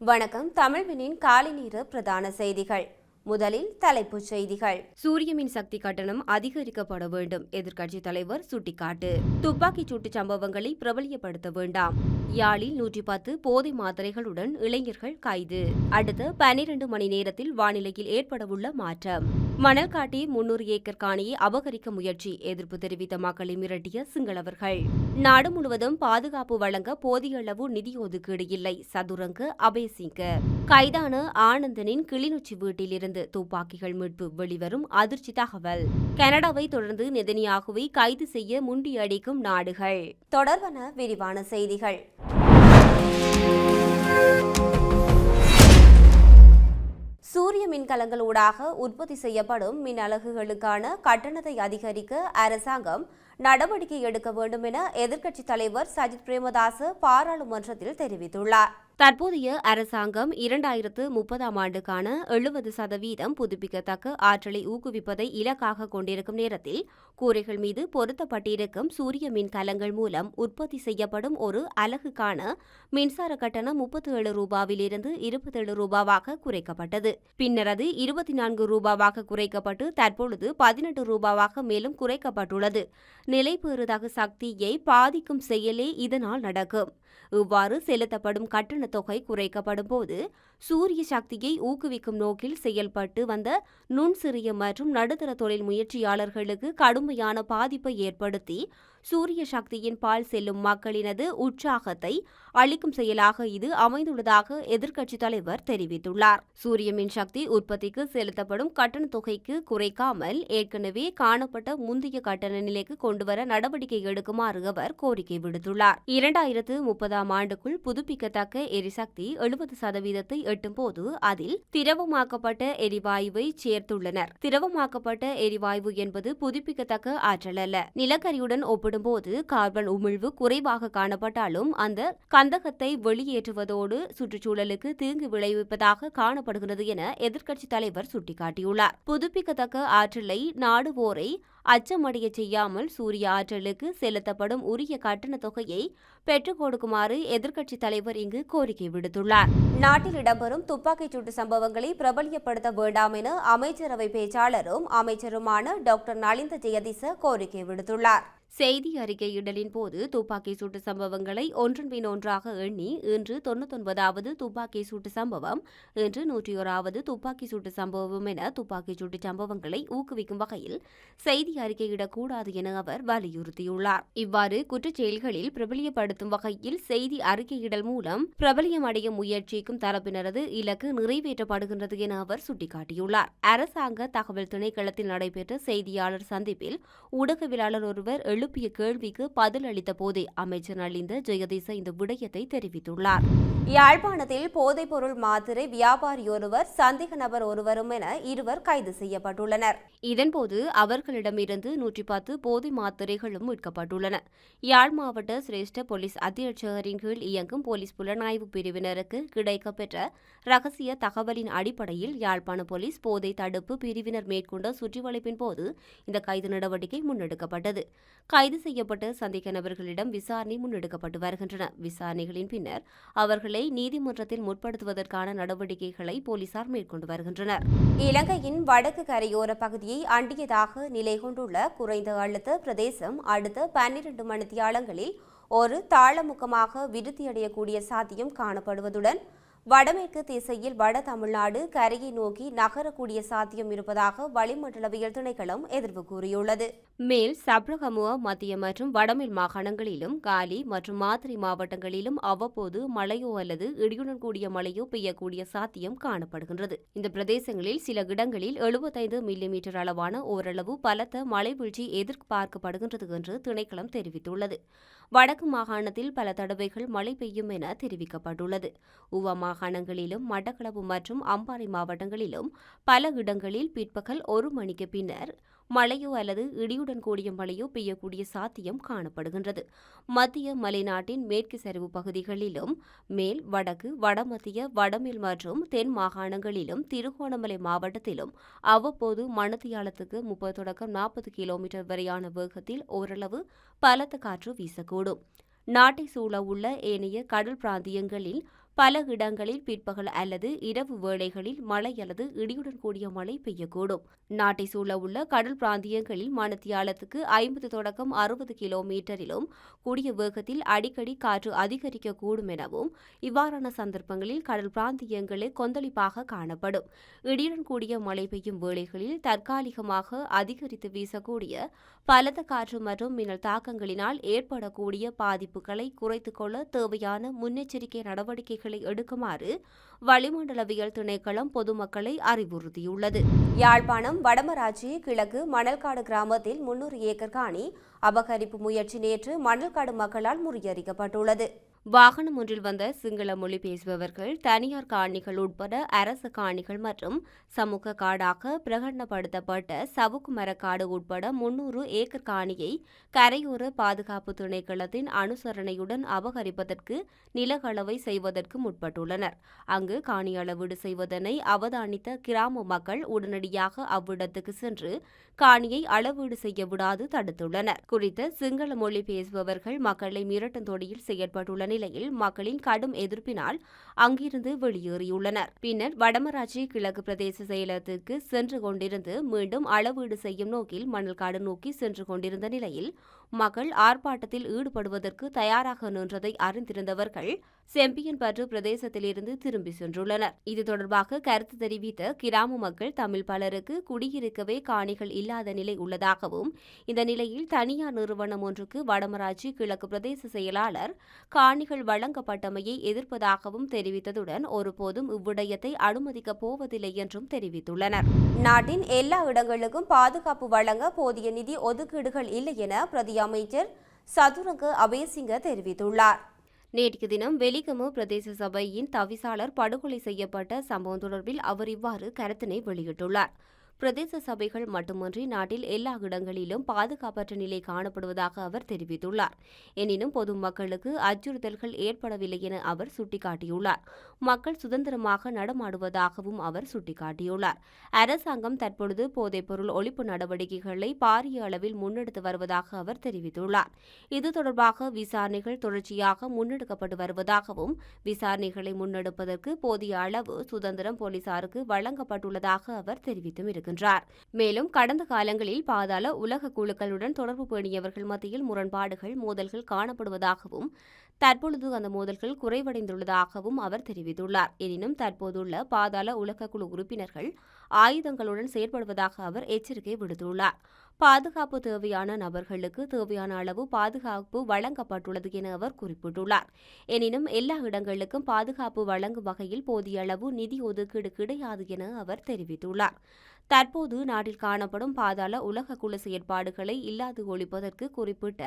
வணக்கம். தமிழ்வினின் காலை நேர பிரதான செய்திகள். முதலில் தலைப்புச் செய்திகள். சூரிய மின் சக்தி கட்டணம் அதிகரிக்கப்பட வேண்டும் எதிர்க்கட்சித் தலைவர் சுட்டிக்காட்டு. துப்பாக்கிச் சூட்டு சம்பவங்களை பிரபலியப்படுத்த வேண்டாம். யாழில் நூற்றி பத்து போதை மாத்திரைகளுடன் இளைஞர்கள் கைது. அடுத்த பனிரெண்டு மணி நேரத்தில் வானிலையில் ஏற்படவுள்ள மாற்றம். மணல் காட்டி முன்னூறு ஏக்கர் காணியை அபகரிக்க முயற்சி எதிர்ப்பு தெரிவித்த மக்களை மிரட்டிய சிங்களவர்கள். நாடு முழுவதும் பாதுகாப்பு வழங்க போதிய அளவு நிதி ஒதுக்கீடு இல்லை சதுரங்க அபயசிங்க. கைதான ஆனந்தனின் கிளிநொச்சி வீட்டிலிருந்து துப்பாக்கிகள் மீட்பு வெளிவரும் அதிர்ச்சி தகவல். கனடாவை தொடர்ந்து நெதனியாகுவை கைது செய்ய முண்டியடிக்கும் நாடுகள். தொடர்பான விரிவான செய்திகள். சூரிய மின்கலங்கள் ஊடாக உற்பத்தி செய்யப்படும் மின் அலகுகளுக்கான கட்டணத்தை அதிகரிக்க அரசாங்கம் நடவடிக்கை எடுக்க வேண்டும் என எதிர்க்கட்சித் தலைவர் சஜித் பிரேமதாச பாராளுமன்றத்தில் தெரிவித்துள்ளார். தற்போதைய அரசாங்கம் இரண்டாயிரத்து முப்பதாம் ஆண்டுக்கான எழுபது சதவீதம் புதுப்பிக்கத்தக்க ஆற்றலை ஊக்குவிப்பதை இலக்காக கொண்டிருக்கும் நேரத்தில் கூரைகள் மீது பொருத்தப்பட்டிருக்கும் சூரிய மின் கலங்கள் மூலம் உற்பத்தி செய்யப்படும் ஒரு அலகுக்கான மின்சார கட்டணம் முப்பத்தி ஏழு ரூபாவிலிருந்து இருபத்தேழு ரூபாவாக குறைக்கப்பட்டது. பின்னர் அது இருபத்தி நான்கு ரூபாவாக குறைக்கப்பட்டு தற்பொழுது பதினெட்டு ரூபாவாக மேலும் குறைக்கப்பட்டுள்ளது. நிலைபெறுதகு சக்தியை பாதிக்கும் செயலே இதனால் நடக்கும் இவ்வாறு செலுத்தப்படும் கட்டணத் தொகை குறைக்கப்படும் போது சூரிய சக்தியை ஊக்குவிக்கும் நோக்கில் செயல்பட்டு வந்த நுண்சிறிய மற்றும் நடுத்தர தொழில் முயற்சியாளர்களுக்கு கடுமையான பாதிப்பை ஏற்படுத்தி சூரிய சக்தியின் பால் செல்லும் மக்களினது உற்சாகத்தை அளிக்கும் செயலாக இது அமைந்துள்ளதாக எதிர்க்கட்சித் தலைவர் தெரிவித்துள்ளார். சூரிய மின்சக்தி உற்பத்திக்கு செலுத்தப்படும் கட்டண தொகைக்கு குறைக்காமல் ஏற்கனவே காணப்பட்ட முந்தைய கட்டண நிலைக்கு கொண்டுவர நடவடிக்கை எடுக்குமாறு அவர் கோரிக்கை விடுத்துள்ளார். இரண்டாயிரத்து முப்பதாம் ஆண்டுக்குள் புதுப்பிக்கத்தக்க எரிசக்தி எழுபது சதவீதத்தை எட்டும்போது அதில் திரவமாக்கப்பட்ட எரிவாயுவை சேர்த்துள்ளனர். திரவமாக்கப்பட்ட எரிவாயு என்பது புதுப்பிக்கத்தக்க ஆற்றல் அல்ல. நிலக்கரியுடன் ஒப்பிடும்போது கார்பன் உமிழ்வு குறைவாக காணப்பட்டாலும் அந்த கந்தகத்தை வெளியேற்றுவதோடு சுற்றுச்சூழலுக்கு தீங்கு விளைவிப்பதாக காணப்படுகிறது என எதிர்க்கட்சித் தலைவர் சுட்டிக்காட்டியுள்ளார். புதுப்பிக்கத்தக்க ஆற்றலை நாடுவோரை அச்சமடைய செய்யாமல் சூரிய ஆற்றலுக்கு செலுத்தப்படும் உரிய கட்டண தொகையை பெற்றுக் கொடுக்குமாறு எதிர்க்கட்சித் தலைவர் இங்கு கோரிக்கை விடுத்துள்ளார். நாட்டில் இடம்பெறும் துப்பாக்கிச் சூட்டு சம்பவங்களை பிரபலியப்படுத்த வேண்டாம் என அமைச்சரவை பேச்சாளரும் அமைச்சருமான டாக்டர் நலிந்த ஜெயதிச கோரிக்கை விடுத்துள்ளார். செய்தி அறிக்கையிடலின் போது துப்பாக்கி சூட்டு சம்பவங்களை ஒன்றன் பின் ஒன்றாக எண்ணி இன்று தொண்ணூத்தொன்பதாவது துப்பாக்கி சூட்டு சம்பவம் இன்று நூற்றி ஓராவது துப்பாக்கி சூட்டு சம்பவம் என துப்பாக்கி சூட்டு சம்பவங்களை ஊக்குவிக்கும் வகையில் செய்தி அறிக்கையிடக்கூடாது என அவர் வலியுறுத்தியுள்ளார். இவ்வாறு குற்றச்செயல்களில் பிரபலியப்படுத்தும் வகையில் செய்தி அறிக்கையிடல் மூலம் பிரபலியமடைய முயற்சிக்கும் தரப்பினரது இலக்கு நிறைவேற்றப்படுகின்றது என அவர் சுட்டிக்காட்டியுள்ளார். அரசாங்க தகவல் திணைக்களத்தில் நடைபெற்ற செய்தியாளர் சந்திப்பில் ஊடகவியலாளர் ஒருவர் எழுப்பிய கேள்விக்கு பதில் அளித்த போதே அமைச்சர் நலிந்த ஜெயதீச இந்த விடயத்தை தெரிவித்துள்ளார். யாழ்ப்பாணத்தில் போதைப்பொருள் மாத்திரை வியாபாரியொருவர் சந்தேக நபர் ஒருவரும் என இருவர் கைது செய்யப்பட்டுள்ளனர். இதன்போது அவர்களிடமிருந்து நூற்றி பத்து போதை மாத்திரைகளும் மீட்கப்பட்டுள்ளன. யாழ் மாவட்ட சிரேஷ்ட போலீஸ் அத்தியட்சகரின் கீழ் இயங்கும் போலீஸ் புலனாய்வு பிரிவினருக்கு கிடைக்கப்பெற்ற ரகசிய தகவலின் அடிப்படையில் யாழ்ப்பாண போலீஸ் போதை தடுப்பு பிரிவினர் மேற்கொண்ட சுற்றிவளைப்பின் போது இந்த கைது நடவடிக்கை முன்னெடுக்கப்பட்டது. கைது செய்யப்பட்ட சந்தேக நபர்களிடம் விசாரணை முன்னெடுக்கப்பட்டு வருகின்றன. விசாரணைகளின் பின்னர் அவர்களை நீதிமன்றத்தில் முற்படுத்துவதற்கான நடவடிக்கைகளை போலீசார் மேற்கொண்டு வருகின்றனர். இலங்கையின் வடக்கு கரையோர பகுதியை அண்டியதாக நிலை கொண்டுள்ள குறைந்த அழுத்த பிரதேசம் அடுத்த பன்னிரண்டு மணித்தியாலங்களில் ஒரு தாளமுகமாக விருத்தியடையக்கூடிய சாத்தியம் காணப்படுவதுடன் வடமேற்கு திசையில் வட தமிழ்நாடு கரையை நோக்கி நகரக்கூடிய சாத்தியம் இருப்பதாக வளிமண்டலவியல் திணைக்களம் எதிர்வு கூறியுள்ளது. மேல் சப்ரகமுவ மத்திய மற்றும் வடமேல் மாகாணங்களிலும் காலி மற்றும் மாத்திரை மாவட்டங்களிலும் அவ்வப்போது மழையோ அல்லது இடியுடன் கூடிய மழையோ பெய்யக்கூடிய சாத்தியம் காணப்படுகின்றது. இந்த பிரதேசங்களில் சில இடங்களில் எழுபத்தைந்து மில்லிமீட்டர் அளவான ஓரளவு பலத்த மழை வீழ்ச்சி எதிர்பார்க்கப்படுகின்றது என்று திணைக்களம் தெரிவித்துள்ளது. வடக்கு மாகாணத்தில் பல தடவைகள் மழை பெய்யும் என தெரிவிக்கப்பட்டுள்ளது. உவா மாகாணங்களிலும் மட்டக்களப்பு மற்றும் அம்பாறை மாவட்டங்களிலும் பல இடங்களில் பிற்பகல் ஒரு மணிக்கு பின்னர் மழையோ அல்லது இடியுடன் கூடிய மழையோ பெய்யக்கூடிய சாத்தியம் காணப்படுகின்றது. மத்திய மலைநாட்டின் மேற்கு சரிவு பகுதிகளிலும் மேல் வடக்கு வடமத்திய வடமேல் மற்றும் தென் மாகாணங்களிலும் திருகோணமலை மாவட்டத்திலும் அவ்வப்போது மணத்தியாலத்துக்கு முப்பது தொடக்கம் நாற்பது கிலோமீட்டர் வரையான வேகத்தில் ஓரளவு பலத்த காற்று வீசக்கூடும். நாட்டை சூழ உள்ள ஏனைய கடல் பிராந்தியங்களில் பல இடங்களில் பிற்பகல் அல்லது இரவு வேளைகளில் மழை அல்லது இடியுடன் கூடிய மழை பெய்யக்கூடும். நாட்டை சூழவுள்ள கடல் பிராந்தியங்களில் மணத்தியாலத்துக்கு ஐம்பது தொடக்கம் அறுபது கிலோமீட்டரிலும் கூடிய வேகத்தில் அடிக்கடி காற்று அதிகரிக்கக்கூடும் எனவும் இவ்வாறான சந்தர்ப்பங்களில் கடல் பிராந்தியங்களில் கொந்தளிப்பாக காணப்படும். இடியுடன் கூடிய மழை பெய்யும் வேளைகளில் தற்காலிகமாக அதிகரித்து வீசக்கூடிய பலத்த காற்று மற்றும் மின்னல் தாக்கங்களினால் ஏற்படக்கூடிய பாதிப்புகளை குறைத்துக் கொள்ள தேவையான முன்னெச்சரிக்கை நடவடிக்கைகள் எடுக்குமாறு வளிமண்டலவியல் திணைக்களம் பொதுமக்களை அறிவுறுத்தியுள்ளது. யாழ்ப்பாணம் வடமராட்சி கிழக்கு மணல்காடு கிராமத்தில் முன்னூறு ஏக்கர் காணி அபகரிப்பு முயற்சி நேற்று மணல்காடு மக்களால் முறியடிக்கப்பட்டுள்ளது. வாகனம் ஒன்றில் வந்த சிங்கள மொழி பேசுபவர்கள் தனியார் காணிகள் உட்பட அரசு காணிகள் மற்றும் சமூக காடாக பிரகடனப்படுத்தப்பட்ட சவுக்கு மரக்காடு உட்பட முன்னூறு ஏக்கர் காணியை கரையோர பாதுகாப்பு திணைக்களத்தின் அனுசரணையுடன் அபகரிப்பதற்கு நிலகளவை செய்வதற்கு முற்பட்டுள்ளனர். அங்கு காணி அளவீடு செய்வதனை அவதானித்த கிராம மக்கள் உடனடியாக அவ்விடத்துக்கு சென்று காணியை அளவீடு செய்ய விடாது தடுத்துள்ளனர். குறித்த சிங்கள மொழி பேசுபவர்கள் மக்களை மிரட்டும் தொடியில் செயற்பட்டுள்ள நிலையில் மக்களின் கடும் எதிர்ப்பினால் அங்கிருந்து வெளியேறியுள்ளனர். பின்னர் வடமராட்சி கிழக்கு பிரதேச செயலகத்திற்கு சென்று கொண்டிருந்து மீண்டும் அளவீடு செய்யும் நோக்கில் மணல்காடு நோக்கி சென்று கொண்டிருந்த நிலையில் மக்கள் ஆர்ப்பாட்டத்தில் ஈடுபடுவதற்கு தயாராக நின்றதை அறிந்திருந்தவர்கள் செம்பியன்பற்று பிரதேசத்திலிருந்து திரும்பி சென்றுள்ளனர். இது தொடர்பாக கருத்து தெரிவித்த கிராம மக்கள் தமிழ் பலருக்கு குடியிருக்கவே காணிகள் இல்லாத நிலை உள்ளதாகவும் இந்த நிலையில் தனியார் நிறுவனம் ஒன்றுக்கு வடமராட்சி கிழக்கு பிரதேச செயலாளர் காணிகள் வழங்கப்பட்டமையை எதிர்ப்பதாகவும் தெரிவித்ததுடன் ஒருபோதும் இவ்விடயத்தை அனுமதிக்கப் போவதில்லை என்றும் தெரிவித்துள்ளனர். நாட்டின் எல்லா இடங்களுக்கும் பாதுகாப்பு வழங்க போதிய நிதி ஒதுக்கீடுகள் இல்லை என பிரதி அமைச்சர் சதுரங்க அபேசிங்க தெரிவித்துள்ளார். நேற்று தினம் வெலிகமு பிரதேச சபையின் தவிசாளர் படுகொலை செய்யப்பட்ட சம்பவம் தொடர்பில் அவர் இவ்வாறு கருத்தினை வெளியிட்டுள்ளார். பிரதேச சபைகள் மட்டுமன்றி நாட்டில் எல்லா இடங்களிலும் பாதுகாப்பற்ற நிலை காணப்படுவதாக அவர் தெரிவித்துள்ளார். எனினும் பொதுமக்களுக்கு அச்சுறுத்தல்கள் ஏற்படவில்லை என அவர் சுட்டிக்காட்டியுள்ளார். மக்கள் சுதந்திரமாக நடமாடுவதாகவும் அவர் சுட்டிக்காட்டியுள்ளார். அரசாங்கம் தற்பொழுது போதைப்பொருள் ஒழிப்பு நடவடிக்கைகளை பாரிய அளவில் முன்னெடுத்து வருவதாக அவர் தெரிவித்துள்ளார். இது தொடர்பாக விசாரணைகள் தொடர்ச்சியாக முன்னெடுக்கப்பட்டு வருவதாகவும் விசாரணைகளை முன்னெடுப்பதற்கு போதிய அளவு சுதந்திரம் போலீசாருக்கு வழங்கப்பட்டுள்ளதாக அவர் தெரிவித்தும் இருக்கிறார். மேலும் கடந்த காலங்களில் பாதாள உலக குழுக்களுடன் தொடர்பு பேணியவர்கள் மத்தியில் முரண்பாடுகள் மோதல்கள் காணப்படுவதாகவும் தற்பொழுது அந்த மோதல்கள் குறைவடைந்துள்ளதாகவும் அவர் தெரிவித்துள்ளார். எனினும் தற்போதுள்ள பாதாள உலக குழு உறுப்பினர்கள் ஆயுதங்களுடன் செயற்படுவதாக அவர் எச்சரிக்கை விடுத்துள்ளார். பாதுகாப்பு தேவையான நபர்களுக்கு தேவையான அளவு பாதுகாப்பு வழங்கப்பட்டுள்ளது என அவர் குறிப்பிட்டுள்ளார். எனினும் எல்லா இடங்களுக்கும் பாதுகாப்பு வழங்கும் வகையில் போதிய அளவு நிதி ஒதுக்கீடு கிடையாது என அவர் தெரிவித்துள்ளார். தற்போது நாட்டில் காணப்படும் பாதாள உலக குழு செயற்பாடுகளை இல்லாது ஒழிப்பதற்கு குறிப்பிட்ட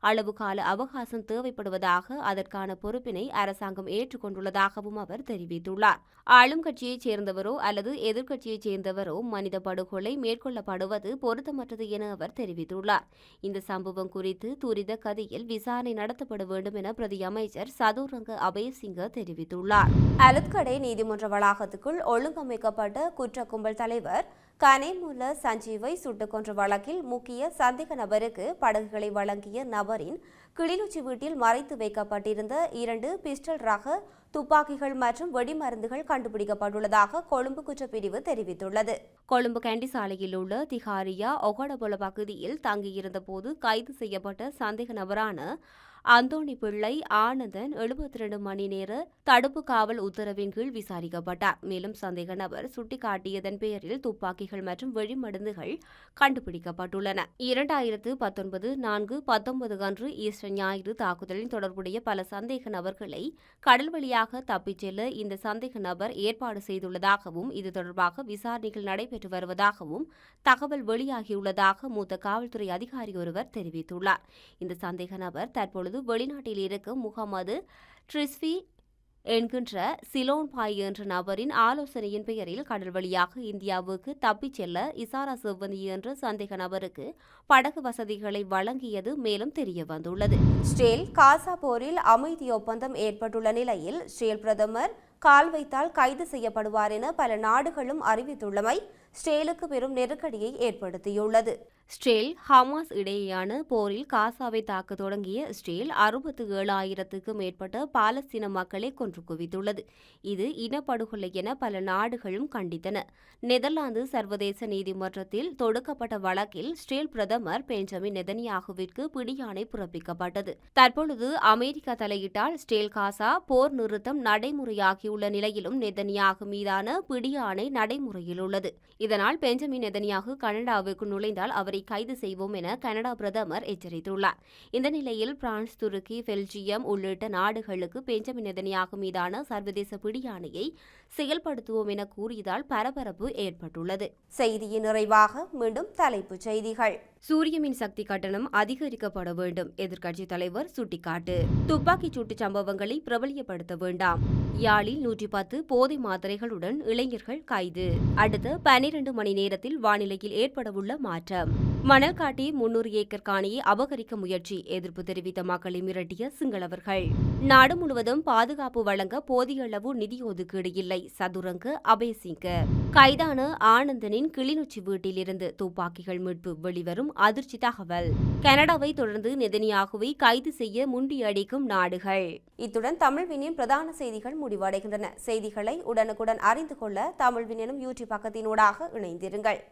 அளவு கால அவகாசம் தேவைப்படுவதாக அதற்கான பொறுப்பினை அரசாங்கம் ஏற்றுக்கொண்டுள்ளதாகவும் அவர் தெரிவித்துள்ளார். ஆளும் கட்சியைச் சேர்ந்தவரோ அல்லது எதிர்க்கட்சியைச் சேர்ந்தவரோ மனித படுகொலை மேற்கொள்ளப்படுவது பொருத்தமற்றது என அவர் தெரிவித்துள்ளார். இந்த சம்பவம் குறித்து துரித கதியில் விசாரணை நடத்தப்பட வேண்டும் என பிரதி அமைச்சர் சதுரங்க அபயசிங்க தெரிவித்துள்ளார். அலுத்கடை நீதிமன்ற வளாகத்துக்குள் ஒழுங்கமைக்கப்பட்ட குற்ற கும்பல் தலைவர் கனைமுல சஞ்சீவை சுட்டுக் கொன்ற வழக்கில் முக்கிய சந்தேக நபருக்கு படகுகளை வழங்கிய நபரின் கிளிநொச்சி வீட்டில் மறைத்து வைக்கப்பட்டிருந்த இரண்டு பிஸ்டல் ரக துப்பாக்கிகள் மற்றும் வெடிமருந்துகள் கண்டுபிடிக்கப்பட்டுள்ளதாக கொழும்பு குற்றப்பிரிவு தெரிவித்துள்ளது. கொழும்பு கண்டி சாலையில் உள்ள திகாரியா ஒகடபொல பகுதியில் தங்கியிருந்த போது கைது செய்யப்பட்ட சந்தேக நபரான அந்தோணி பிள்ளை ஆனந்தன் எழுபத்தி ரெண்டு மணி நேர தடுப்பு காவல் உத்தரவின் கீழ் விசாரிக்கப்பட்டார். மேலும் சந்தேக நபர் சுட்டிக்காட்டியதன் பெயரில் துப்பாக்கிகள் மற்றும் வெடிமருந்துகள் கண்டுபிடிக்கப்பட்டுள்ளன. இரண்டாயிரத்து பத்தொன்பது நான்கு பத்தொன்பது அன்று ஈஸ்டர் ஞாயிறு தாக்குதலில் தொடர்புடைய பல சந்தேக நபர்களை கடல் வழியாக தப்பிச் செல்ல இந்த சந்தேக நபர் ஏற்பாடு செய்துள்ளதாகவும் இது தொடர்பாக விசாரணைகள் நடைபெற்று வருவதாகவும் தகவல் வெளியாகியுள்ளதாக மூத்த காவல்துறை அதிகாரி ஒருவர் தெரிவித்துள்ளார். இந்த சந்தேக நபர் தற்பொழுது வெளிநாட்டில் இருக்கும் முகமது ட்ரிஸ்வி என்கின்ற சிலோன் பாய் என்ற நபரின் ஆலோசனையின் பெயரில் கடல் வழியாக இந்தியாவுக்கு தப்பிச் செல்ல இசாரா செவ்வந்தி என்ற சந்தேக நபருக்கு படகு வசதிகளை வழங்கியது மேலும் தெரிய வந்துள்ளது ஸ்ரேல் காசா போரில் அமைதி ஒப்பந்தம் ஏற்பட்டுள்ள நிலையில் ஸ்ரேல் பிரதமர் கால் வைத்தால் கைது செய்யப்படுவார் என பல நாடுகளும் அறிவித்துள்ளமை ஸ்டேலுக்கு பெரும் நெருக்கடியை ஏற்படுத்தியுள்ளது. ஸ்டேல் ஹமாஸ் இடையேயான போரில் காசாவை தாக்க தொடங்கிய ஸ்டேல் அறுபத்து ஏழாயிரத்துக்கும் மேற்பட்ட பாலஸ்தீன மக்களை கொன்று குவித்துள்ளது. இது இனப்படுகொலை என பல நாடுகளும் கண்டித்தன. நெதர்லாந்து சர்வதேச நீதிமன்றத்தில் தொடுக்கப்பட்ட வழக்கில் ஸ்டேல் பிரதமர் பெஞ்சமின் நெதன்யாகுவிற்கு பிடியாணை பிறப்பிக்கப்பட்டது. தற்பொழுது அமெரிக்கா தலையிட்டால் ஸ்டேல் காசா போர் நிறுத்தம் நடைமுறையாகியுள்ள நிலையிலும் நெதன்யாகு மீதான பிடியாணை நடைமுறையில் உள்ளது. இதனால் பெஞ்சமின் நெதன்யாகு கனடாவுக்கு நுழைந்தால் அவர் கைது செய்வோம் என கனடா பிரதமர் எச்சரித்துள்ளார். இந்த நிலையில் பிரான்ஸ் துருக்கி பெல்ஜியம் உள்ளிட்ட நாடுகளுக்கு பெஞ்சமின் நெதன்யாகு மீதான சர்வதேச பிடியாணையை செயல்படுத்துவோம் என கூறியதால் பரபரப்பு ஏற்பட்டுள்ளது. செய்தியின் நிறைவாக மீண்டும் தலைப்புச் செய்திகள். சூரிய மின் சக்தி கட்டணம் அதிகரிக்கப்பட வேண்டும் எதிர்க்கட்சித் தலைவர் சுட்டிக்காட்டு. துப்பாக்கிச் சூட்டு சம்பவங்களை பிரபலியப்படுத்த வேண்டாம். யாழில் நூற்றி பத்து போதை மாத்திரைகளுடன் இளைஞர்கள் கைது. அடுத்த பனிரண்டு மணி நேரத்தில் வானிலையில் ஏற்படவுள்ள மாற்றம். மணல் காட்டி முன்னூறு ஏக்கர் காணியை அபகரிக்க முயற்சி எதிர்ப்பு தெரிவித்த மக்களை மிரட்டிய சிங்களவர்கள். நாடு முழுவதும் பாதுகாப்பு வழங்க போதிய அளவு நிதி ஒதுக்கீடு இல்லை. சதுரங்க அபயசிங்க கைதான ஆனந்தனின் கிளிநொச்சி வீட்டிலிருந்து துப்பாக்கிகள் மீட்பு வெளிவரும் அதிர்ச்சி தகவல். கனடாவை தொடர்ந்து நெதனியாகுவை கைது செய்ய முண்டியடிக்கும் நாடுகள். இத்துடன் தமிழ்வினின் பிரதான செய்திகள் முடிவடைகின்றன. செய்திகளை உடனுக்குடன் அறிந்து கொள்ள தமிழ்வினும் யூடியூப் பக்கத்தினூடாக இணைந்திருங்கள்.